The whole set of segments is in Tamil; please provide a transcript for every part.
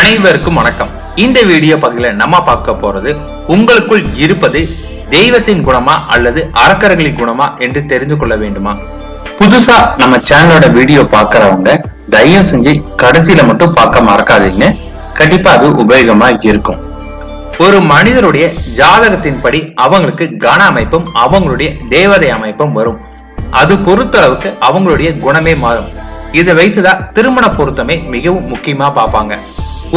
அனைவருக்கும் வணக்கம். இந்த வீடியோ பகுதியில் நம்ம பார்க்க போறது உங்களுக்குள் இருப்பது தெய்வத்தின் குணமா அல்லது அறக்கர்களின் குணமா என்று தெரிந்து கொள்ள வேண்டுமா? புதுசா நம்ம சேனலோட வீடியோ பாக்குறவங்க தயவு செஞ்சு கடைசியில மட்டும் பார்க்க மறக்காதீங்க. கண்டிப்பா அது உபயோகமா இருக்கும். ஒரு மனிதருடைய ஜாதகத்தின்படி அவங்களுக்கு கன அமைப்பும் அவங்களுடைய தேவதை அமைப்பும் வரும். அது பொறுத்தளவுக்கு அவங்களுடைய குணமே மாறும். இதை வைத்துதான் திருமண பொருத்தமே மிகவும் முக்கியமா பார்ப்பாங்க.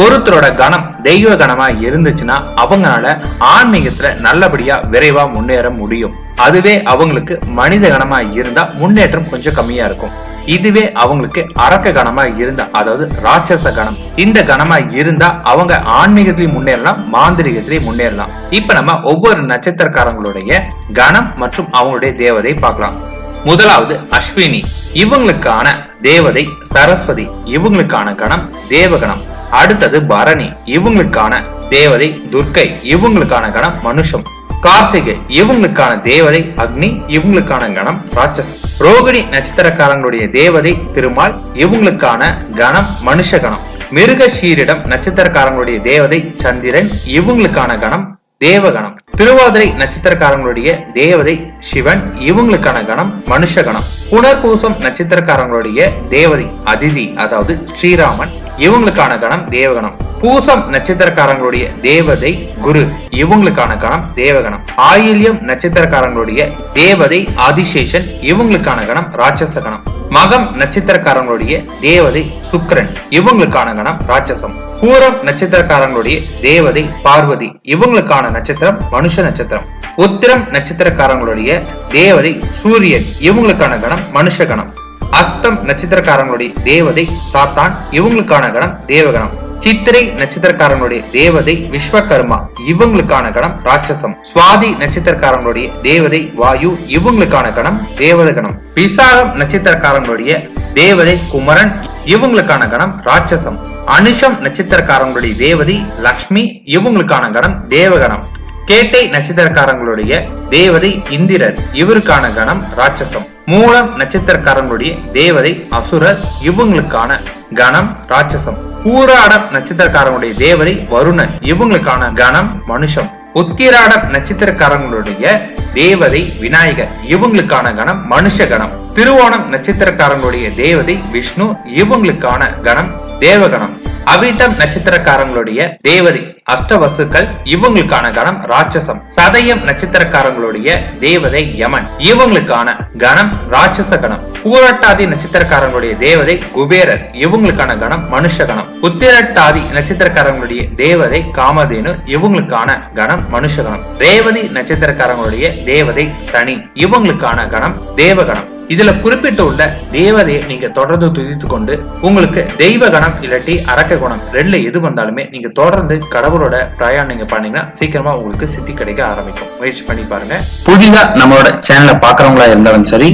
ஒருத்தரோட கணம் தெய்வ கணமா இருந்துச்சுன்னா அவங்களால ஆன்மீகத்துல நல்லபடியா விரைவா முன்னேற முடியும். அதுவே அவங்களுக்கு மனித கணமா இருந்தா முன்னேற்றம் கொஞ்சம் கம்மியா இருக்கும். இதுவே அவங்களுக்கு அரக்க கணமா இருந்தா அதாவது ராட்சச கணம் இந்த கணமா இருந்தா அவங்க ஆன்மீகத்திலையும் முன்னேறலாம் மாந்திரிகத்திலையும் முன்னேறலாம். இப்ப நம்ம ஒவ்வொரு நட்சத்திரக்காரங்களுடைய கணம் மற்றும் அவங்களுடைய தேவதை பார்க்கலாம். முதலாவது அஸ்வினி. இவங்களுக்கான தேவதை சரஸ்வதி. இவங்களுக்கான கணம் தேவகணம் அடுத்தது பரணி இவங்களுக்கான தேவதை துர்க்கை இவங்களுக்கான கணம் மனுஷம். கார்த்திகை இவங்களுக்கான தேவதை அக்னி இவங்களுக்கான கணம் ராட்சசம் ரோகிணி நட்சத்திரக்காரங்களுடைய தேவதை திருமால் இவங்களுக்கான கணம் மனுஷ கணம் மிருகஷீரிடம் நட்சத்திரக்காரங்களுடைய தேவதை சந்திரன் இவங்களுக்கான கணம் தேவகணம். திருவாதிரை நட்சத்திரக்காரங்களுடைய தேவதை சிவன் இவங்களுக்கான கணம் மனுஷ கணம் புனர்பூசம் நட்சத்திரக்காரங்களுடைய தேவதை அதிதி அதாவது ஸ்ரீராமன் இவங்களுக்கான கணம் தேவகணம். பூசம் நட்சத்திரக்காரங்களுடைய தேவதை குரு. இவங்களுக்கான கணம் தேவகணம். ஆயில்யம் நட்சத்திரக்காரங்களுடைய தேவதை ஆதிசேஷன். இவங்களுக்கான கணம் ராட்சச கணம். மகம் நட்சத்திரக்காரங்களுடைய தேவதை சுக்கரன். இவங்களுக்கான கணம் ராட்சசம். பூரம் நட்சத்திரக்காரங்களுடைய தேவதை பார்வதி. இவங்களுக்கான நட்சத்திரம் மனுஷ நட்சத்திரம். உத்திரம் நட்சத்திரக்காரங்களுடைய தேவதை சூரியன். இவங்களுக்கான கணம் மனுஷ கணம். அஸ்தம் நட்சத்திரக்காரங்களுடைய தேவதை சாத்தான் இவங்களுக்கான கணம் தேவகணம். சித்திரை நட்சத்திரக்காரங்களுடைய தேவதை விஸ்வகர்மா இவங்களுக்கான கணம் ராட்சசம். சுவாதி நட்சத்திரக்காரங்களுடைய தேவதை வாயு இவங்களுக்கான கணம் தேவத கணம் விசாகம் நட்சத்திரக்காரங்களுடைய தேவதை குமரன் இவங்களுக்கான கணம் ராட்சசம். அனுஷம் நட்சத்திரக்காரங்களுடைய தேவதை லக்ஷ்மி இவங்களுக்கான கணம் தேவகணம். கேட்டை நட்சத்திரக்காரங்களுடைய தேவதை இந்திரர் இவருக்கான கணம் ராட்சசம். மூலம் நட்சத்திரக்காரங்களுடைய தேவதை அசுரர் இவங்களுக்கான கணம் ராட்சசம். பூராடம் நட்சத்திரக்காரங்களுடைய தேவதை வருணன். இவங்களுக்கான கணம் மனுஷம். உத்திராடம் நட்சத்திரக்காரங்களுடைய தேவதை விநாயகர். இவங்களுக்கான கணம் மனுஷ கணம். திருவோணம் நட்சத்திரக்காரங்களுடைய தேவதை விஷ்ணு. இவங்களுக்கான கணம் தேவகணம். அவிட்டம் நட்சத்திரக்காரங்களுடைய தேவதை அஷ்டவசுக்கள் இவங்களுக்கான கணம் ராட்சசம். சதயம் நட்சத்திரக்காரங்களுடைய தேவதை யமன். இவங்களுக்கான கணம் ராட்சச கணம். பூரட்டாதி நட்சத்திரக்காரங்களுடைய தேவதை குபேரர். இவங்களுக்கான கணம் மனுஷ கணம். உத்திரட்டாதி நட்சத்திரக்காரங்களுடைய தேவதை காமதேனு. இவங்களுக்கான கணம் மனுஷ கணம். ரேவதி நட்சத்திரக்காரங்களுடைய தேவதை சனி. இவங்களுக்கான கணம் தேவகணம் இதுல குறிப்பிட்டு உள்ள தேவதையை நீங்க தொடர்ந்து துதித்து கொண்டு உங்களுக்கு தெய்வ கணம் இல்லாட்டி அரக்க குணம் ரெண்டுல எது வந்தாலுமே நீங்க தொடர்ந்து கடவுளோட பிரயாணம் நீங்க பண்ணீங்கன்னா சீக்கிரமா உங்களுக்கு சித்தி கிடைக்க ஆரம்பிக்கும். முயற்சி பண்ணி பாருங்க. புதிதா நம்மளோட சேனலை பாக்குறவங்களா இருந்தாலும் சரி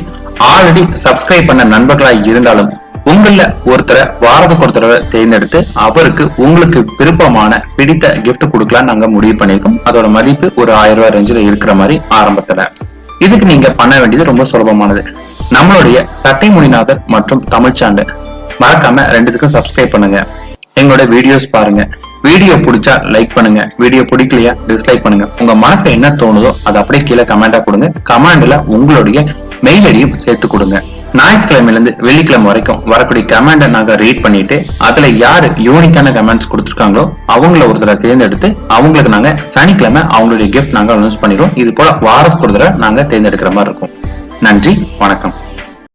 ஆல்ரெடி சப்ஸ்கிரைப் பண்ண நண்பர்களா இருந்தாலும் உங்கள ஒருத்தரை வாரத்துக்கு ஒரு தேர்ந்தெடுத்து அவருக்கு உங்களுக்கு விருப்பமான பிடித்த கிஃப்ட் கொடுக்கலாம் நாங்க முடிவு பண்ணிருக்கோம் அதோட மதிப்பு ஒரு ஆயிரம் ரூபாய் ரேஞ்சில் இருக்கிற மாதிரி ஆரம்பத்துல. இதுக்கு நீங்க பண்ண வேண்டியது ரொம்ப சுலபமானது. நம்மளுடைய தட்டை முனிநாதர் மற்றும் தமிழ்ச்சாண்டு மறக்காம ரெண்டுத்துக்கும் சப்ஸ்கிரைப் பண்ணுங்க. எங்களோட வீடியோஸ் பாருங்க. வீடியோ பிடிச்சா லைக் பண்ணுங்க. வீடியோ பிடிக்கலையா டிஸ்லைக் பண்ணுங்க. உங்க மனசுல என்ன தோணுதோ அதை அப்படியே கீழே கமெண்டா கொடுங்க. கமெண்ட்ல உங்களுடைய மெயில் ஐடியும் சேர்த்து கொடுங்க. ஞாயிற்றுக்கிழமையிலேருந்து வெள்ளிக்கிழமை வரைக்கும் வரக்கூடிய கமெண்டை நாங்கள் ரீட் பண்ணிட்டு அதுல யாரு யூனிக்கான கமெண்ட்ஸ் கொடுத்துருக்காங்களோ அவங்கள ஒருத்தரை தேர்ந்தெடுத்து அவங்களுக்கு நாங்க சனிக்கிழமை அவங்களுடைய கிஃப்ட் நாங்கள் அனௌன்ஸ் பண்ணிடுவோம். இது போல வாரத்துக்கு ஒரு தடவை நாங்க தேர்ந்தெடுக்கிற மாதிரி இருக்கும். நன்றி வணக்கம்.